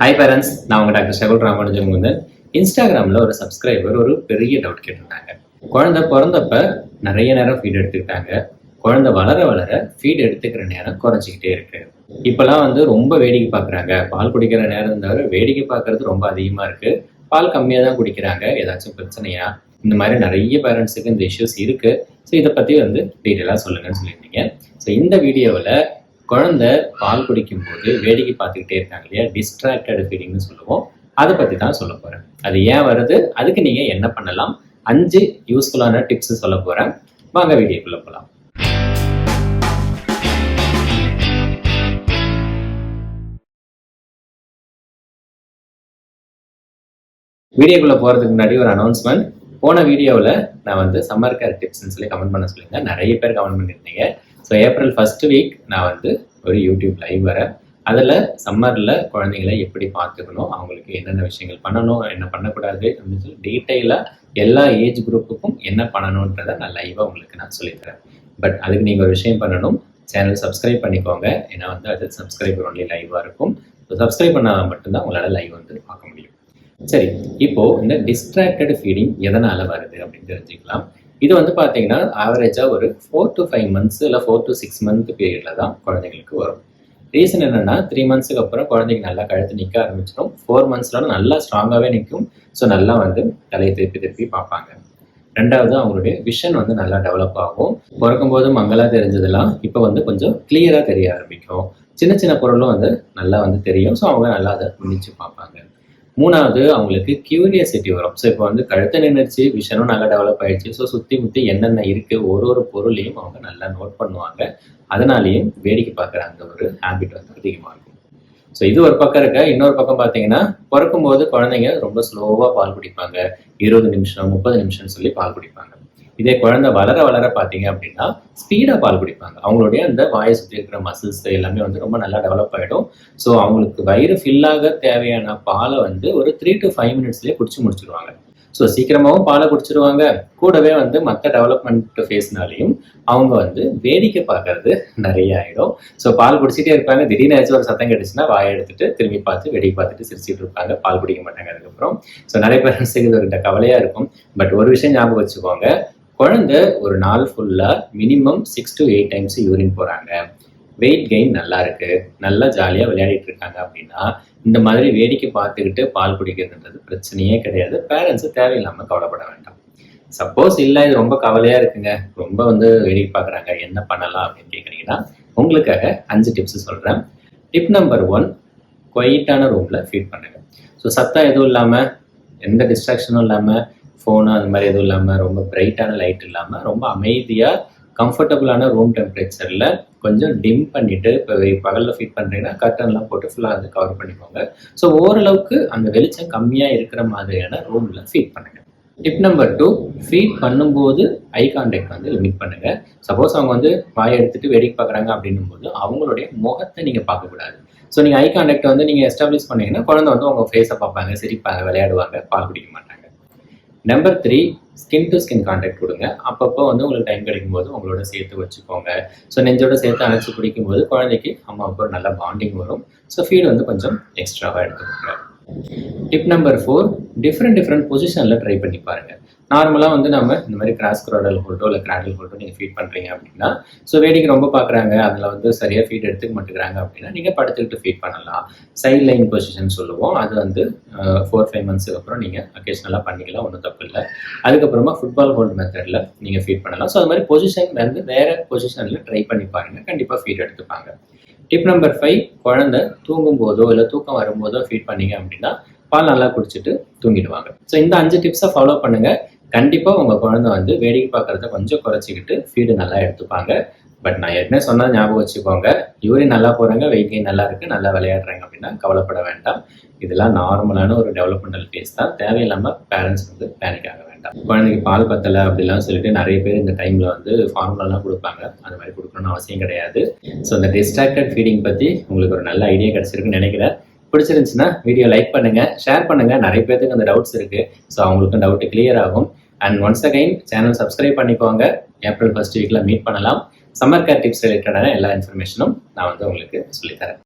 Hi parents நான் உங்க doctor ஷகுல் Ramanujan வந்து இன்ஸ்டாகிராமில் ஒரு சப்ஸ்கிரைபர் ஒரு பெரிய டவுட் கேட்டிருந்தாங்க. குழந்தை பிறந்தப்ப நிறைய நேரம் ஃபீட் எடுத்துக்கிட்டாங்க. குழந்தை வளர வளர ஃபீட் எடுத்துக்கிற நேரம் குறைஞ்சிக்கிட்டே இருக்கு. இப்போல்லாம் வந்து ரொம்ப வேடிக்கை பார்க்குறாங்க. பால் குடிக்கிற நேரம் தவிர வேடிக்கை பார்க்கறது ரொம்ப அதிகமாக இருக்கு. பால் கம்மியாக தான் குடிக்கிறாங்க. ஏதாச்சும் பிரச்சனையா? இந்த மாதிரி நிறைய பேரண்ட்ஸுக்கு இந்த இஷ்யூஸ் இருக்கு. ஸோ இதை பற்றி வந்து டீட்டெயிலாக சொல்லுங்கன்னு சொல்லியிருந்தீங்க. ஸோ இந்த வீடியோவில் குழந்தை பால் குடிக்கும்போது வேடிக்கை பார்த்துக்கிட்டே இருக்காங்க இல்லையா? டிஸ்ட்ராக்டட் ஃபீடிங்னு சொல்லுவோம். அதை பற்றி தான் சொல்ல போகிறேன் அது ஏன் வருது? அதுக்கு நீங்கள் என்ன பண்ணலாம்? அஞ்சு யூஸ்ஃபுல்லான டிப்ஸ் சொல்ல போகிறேன் வாங்க வீடியோக்குள்ளே போகலாம் வீடியோக்குள்ளே போகிறதுக்கு முன்னாடி ஒரு அனௌன்ஸ்மெண்ட் போன வீடியோவில் நான் வந்து சம்மர் கேர் டிப்ஸ்னு சொல்லி கமெண்ட் பண்ண சொல்லியிருந்தேன். நிறைய பேர் கமெண்ட் பண்ணியிருந்தீங்க. ஸோ ஏப்ரல் ஃபர்ஸ்ட் வீக் நான் வந்து ஒரு யூடியூப் லைவ் வரேன். அதில் சம்மரில் குழந்தைங்களை எப்படி பார்த்துக்கணும் அவங்களுக்கு என்னென்ன விஷயங்கள் பண்ணணும் என்ன பண்ணக்கூடாது அப்படின்னு சொல்லி டீட்டெயிலாக எல்லா ஏஜ் குரூப்புக்கும் என்ன பண்ணணுன்றதை நான் லைவாக உங்களுக்கு நான் சொல்லித்தரேன். பட் அதுக்கு நீங்கள் ஒரு விஷயம் பண்ணணும் சேனல் சப்ஸ்கிரைப் பண்ணிக்கோங்க. ஏன்னா வந்து அது சப்ஸ்கிரைபர் ஒன்லி லைவாக இருக்கும். ஸோ சப்ஸ்கிரைப் பண்ணால் மட்டும்தான் உங்களால் லைவ் வந்து பார்க்க முடியும். சரி இப்போ இந்த டிஸ்ட்ராக்டட் ஃபீடிங் எதனால் வருது அப்படின்னு தெரிஞ்சுக்கலாம். இது வந்து பார்த்தீங்கன்னா ஆவரேஜாக ஒரு ஃபோர் டு ஃபைவ் மந்த்ஸ் இல்லை ஃபோர் டு சிக்ஸ் மந்த் பீரியடில் தான் குழந்தைங்களுக்கு வரும். ரீசன் என்னென்னா த்ரீ மந்த்ஸுக்கு அப்புறம் குழந்தைங்க நல்லா கழுத்து நிற்க ஆரம்பிச்சிடும். ஃபோர் மந்த்ஸ்லாம் நல்லா ஸ்ட்ராங்காகவே நிற்கும் ஸோ நல்லா வந்து தலையை திருப்பி திருப்பி பார்ப்பாங்க. ரெண்டாவது அவங்களுடைய விஷன் வந்து நல்லா டெவலப் ஆகும். பிறக்கும் போது மங்களாக தெரிஞ்சதெல்லாம் இப்போ வந்து கொஞ்சம் கிளியராக தெரிய ஆரம்பிக்கும். சின்ன சின்ன பொருளும் வந்து நல்லா வந்து தெரியும். ஸோ அவங்க நல்லா அதை முடிச்சு பார்ப்பாங்க. மூணாவது அவங்களுக்கு கியூரியாசிட்டி வரும். ஸோ இப்போ வந்து கழுத்தை நின்றுச்சு விஷனும் நல்லா டெவலப் ஆயிடுச்சு. ஸோ சுற்றி முற்றி என்னென்ன இருக்குது ஒரு ஒரு பொருளையும் அவங்க நல்லா நோட் பண்ணுவாங்க. அதனாலேயும் வேடிக்கை பார்க்குற அந்த ஒரு ஹேபிட் வந்து அதிகமாக இருக்கும். ஸோ இது ஒரு பக்கம் இருக்க. இன்னொரு பக்கம் பார்த்தீங்கன்னா பிறக்கும்போது குழந்தைங்க ரொம்ப ஸ்லோவாக பால் குடிப்பாங்க. இருபது நிமிஷம் முப்பது நிமிஷம்னு சொல்லி பால் குடிப்பாங்க. இதே குழந்தை வளர வளர பார்த்தீங்க அப்படின்னா ஸ்பீடாக பால் குடிப்பாங்க. அவங்களுடைய அந்த வாயை சுற்றி இருக்கிற மசில்ஸ் எல்லாமே வந்து ரொம்ப நல்லா டெவலப் ஆகிடும் ஸோ அவங்களுக்கு வயிறு ஃபில்லாக தேவையான பாலை வந்து ஒரு த்ரீ டு ஃபைவ் மினிட்ஸ்லேயே குடிச்சு முடிச்சிருவாங்க. ஸோ சீக்கிரமாகவும் பாலை குடிச்சிருவாங்க. கூடவே வந்து மற்ற டெவலப்மெண்ட் ஃபேஸ்னாலையும் அவங்க வந்து வேடிக்கை பார்க்கறது நிறைய ஆகிடும் ஸோ பால் குடிச்சிட்டே இருப்பாங்க. திடீர்னு ஏதாச்சும் ஒரு சத்தம் கிடைச்சுன்னா வாயை எடுத்துட்டு திரும்பி பார்த்து வேடிக்கை பார்த்துட்டு சிரிச்சிட்டு இருப்பாங்க. பால் குடிக்க மாட்டாங்க அதுக்கப்புறம். ஸோ நிறைய பேரண்ட்ஸுக்கு இது ஒரு கவலையாக இருக்கும். பட் ஒரு விஷயம் ஞாபகம் வச்சுக்கோங்க. குழந்தை ஒரு நாள் ஃபுல்லாக minimum six to eight times urine போகிறாங்க வெயிட் கெயின் நல்லா இருக்கு. நல்லா ஜாலியாக விளையாடிட்டு இருக்காங்க அப்படின்னா இந்த மாதிரி வேடிக்கை பார்த்துக்கிட்டு பால் குடிக்கிறதுன்றது பிரச்சனையே கிடையாது. பேரண்ட்ஸு தேவையில்லாமல் கவலைப்பட வேண்டாம். சப்போஸ் இல்லை இது ரொம்ப கவலையாக இருக்குங்க. ரொம்ப வந்து வேடிக்கை பார்க்குறாங்க. என்ன பண்ணலாம் அப்படின்னு கேட்குறீங்கன்னா உங்களுக்காக அஞ்சு டிப்ஸ் சொல்கிறேன் டிப் நம்பர் ஒன் குவைட்டான ரூமில் ஃபீட் பண்ணுங்க. ஸோ சத்தம் எதுவும் இல்லாமல் எந்த டிஸ்ட்ராக்ஷனும் இல்லாமல் ஃபோனு அந்த மாதிரி எதுவும் இல்லாமல் ரொம்ப பிரைட்டான லைட் இல்லாமல் ரொம்ப அமைதியாக கம்ஃபர்டபுளான ரூம் டெம்பரேச்சரில் கொஞ்சம் டிம் பண்ணிவிட்டு இப்போ பகலில் ஃபீட் பண்ணுறீங்கன்னா கர்டன்லாம் போட்டு ஃபுல்லாக வந்து கவர் பண்ணிக்கோங்க. ஸோ ஓரளவுக்கு அந்த வெளிச்சம் கம்மியாக இருக்கிற மாதிரியான ரூமில் ஃபீட் பண்ணுங்கள் டிப் நம்பர் டூ ஃபீட் பண்ணும்போது ஐ கான்டாக்ட் வந்து லிமிட் பண்ணுங்கள் சப்போஸ் அவங்க வந்து வாயை எடுத்துகிட்டு வேடிக்கை பார்க்குறாங்க அப்படின்னும் போது அவங்களுடைய முகத்தை நீங்கள் பார்க்கக்கூடாது ஸோ நீங்கள் ஐ கான்டாக்ட் வந்து நீங்கள் எஸ்டாப்ளிஷ் பண்ணீங்கன்னா குழந்தை வந்து உங்கள் ஃபேஸை பார்ப்பாங்க சிரிப்பாங்க விளையாடுவாங்க பால் குடிக்க மாட்டாங்க. Number three skin to skin contact கொடுங்க. அப்பப்போ வந்து உங்களுக்கு டைம் கிடைக்கும் போது உங்களோட சேர்த்து வச்சுக்கோங்க. ஸோ நெஞ்சோட சேர்த்து அணைச்சி குடிக்கும்போது குழந்தைக்கு அம்மாவுக்கு ஒரு நல்ல பாண்டிங் வரும். ஸோ ஃபீடு வந்து கொஞ்சம் எக்ஸ்ட்ராவாக எடுத்துக்கோங்க. Tip number four different different பொசிஷனில் ட்ரை பண்ணி பாருங்கள் நார்மலாக வந்து நம்ம இந்த மாதிரி கிராஸ் க்ராடல் ஹோல்டோ இல்லை கிராடல் ஹோல்டோ நீங்கள் ஃபீட் பண்ணுறீங்க அப்படின்னா ஸோ வேடிக்கை ரொம்ப பார்க்குறாங்க அதில் வந்து சரியாக ஃபீட் எடுத்துக்க மாட்டேங்கிறாங்க அப்படின்னா நீங்கள் படுத்துக்கிட்டு ஃபீட் பண்ணலாம். சைட் லைன் பொசிஷன் சொல்லுவோம். அது வந்து ஃபோர் ஃபைவ் மந்த்ஸுக்கு அப்புறம் நீங்கள் அக்கேஷனலாக பண்ணிக்கலாம் ஒன்றும் தப்பு இல்லை. அதுக்கப்புறமா ஃபுட்பால் ஹோல்ட் மெத்தடில் நீங்கள் ஃபீட் பண்ணலாம். ஸோ அது மாதிரி பொசிஷன் வந்து வேறு பொசிஷனில் ட்ரை பண்ணி பாருங்கள் கண்டிப்பாக ஃபீட் எடுத்துப்பாங்க. டிப் நம்பர் ஃபைவ் குழந்தை தூங்கும் போதோ இல்லை தூக்கம் வரும்போதோ ஃபீட் பண்ணீங்க அப்படின்னா பால் நல்லா குடிச்சிட்டு தூங்கிடுவாங்க. ஸோ இந்த அஞ்சு டிப்ஸை ஃபாலோ பண்ணுங்கள் கண்டிப்பாக உங்கள் குழந்தை வந்து வேடிக்கை பார்க்குறத கொஞ்சம் குறைச்சிக்கிட்டு ஃபீடு நல்லா எடுத்துப்பாங்க. பட் நான் ஏற்கனவே சொன்னால் ஞாபகம் வச்சுக்கோங்க. யூரின் நல்லா போகிறாங்க வெயிட் கெயின் நல்லா இருக்குது நல்லா விளையாடுறாங்க அப்படின்னா கவலைப்பட வேண்டாம். இதெல்லாம் நார்மலான ஒரு டெவலப்மெண்டல் ஃபேஸ் தான். தேவையில்லாமல் பேரண்ட்ஸ் வந்து பேனிக் ஆக வேண்டாம். குழந்தைக்கு பால் பத்தலை அப்படிலாம் சொல்லிட்டு நிறைய பேர் இந்த டைமில் வந்து ஃபார்முலாலாம் கொடுப்பாங்க. அந்த மாதிரி கொடுக்கணும்னு அவசியம் கிடையாது. ஸோ இந்த டிஸ்ட்ராக்டட் ஃபீடிங் பற்றி உங்களுக்கு ஒரு நல்ல ஐடியா கிடச்சிருக்குன்னு நினைக்கிறேன். பிடிச்சிருந்துச்சுன்னா வீடியோ லைக் பண்ணுங்கள் ஷேர் பண்ணுங்கள் நிறைய பேருக்கு அந்த டவுட்ஸ் இருக்குது ஸோ அவங்களுக்கும் டவுட்டு கிளியர் ஆகும். And once again channel subscribe பண்ணிக்கோங்க. ஏப்ரல் ஃபர்ஸ்ட் வீக்கில் மீட் பண்ணலாம். சம்மர் கேர் டிப்ஸ் ரிலேட்டடான எல்லா இன்ஃபர்மேஷனும் நான் வந்து உங்களுக்கு சொல்லித்தரேன்